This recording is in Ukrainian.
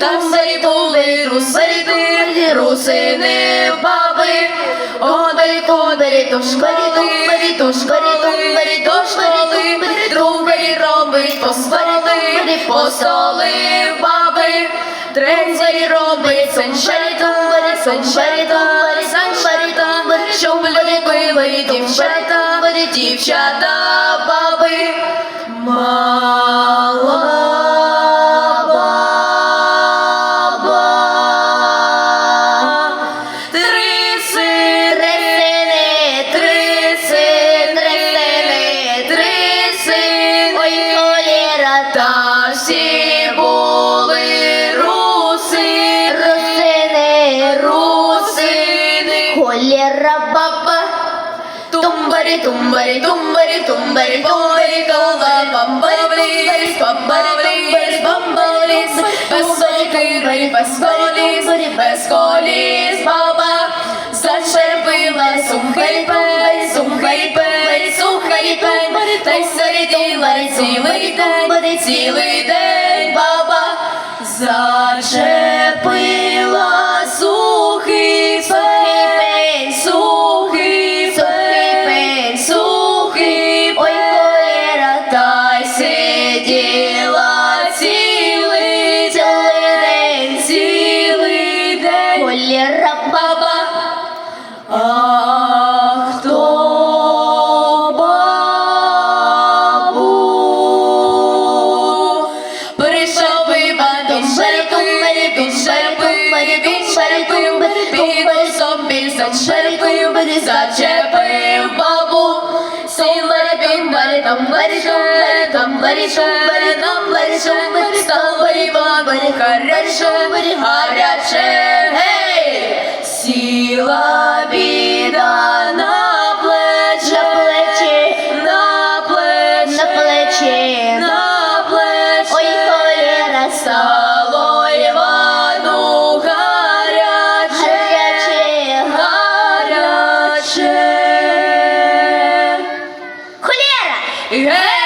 Та все були русини, русини баби, Годи, куди, тушкарі, тумбарі, тушкарі, тумбарі, тушкарі, тумбарі, робить посварили, постоли баби, Трензарі робить саншарі, тумбарі, саншарі, тумбарі, саншарі, тумбарі, Щоб любили дівчата, дівчата, баби, мала Тумбарі, тумбарі, тумбарі, тумбарі, тумбарі, кола, бамбарі, бамбарі, бамбарі, без солі, без коліс, без коліс, баба, зачерпила сухарі пень, сухарі пень, сухарі пень, та й середіла цілий день, цілий день, баба, зачепила день, колера, баба, а хто бабу? Прийшов випадок шерпи, він шерпи, він шерпи, він собі зачерпив, зачепив бабу. Сумбари, бімбари, тамбари, шумбари, тамбари, шумбари, тамбари, Сіла біда на плечі, на плечі, на плечі, на плечі, на плечі, ой, холера стало Івану гаряче, гаряче, гаряче. Холера! Ге!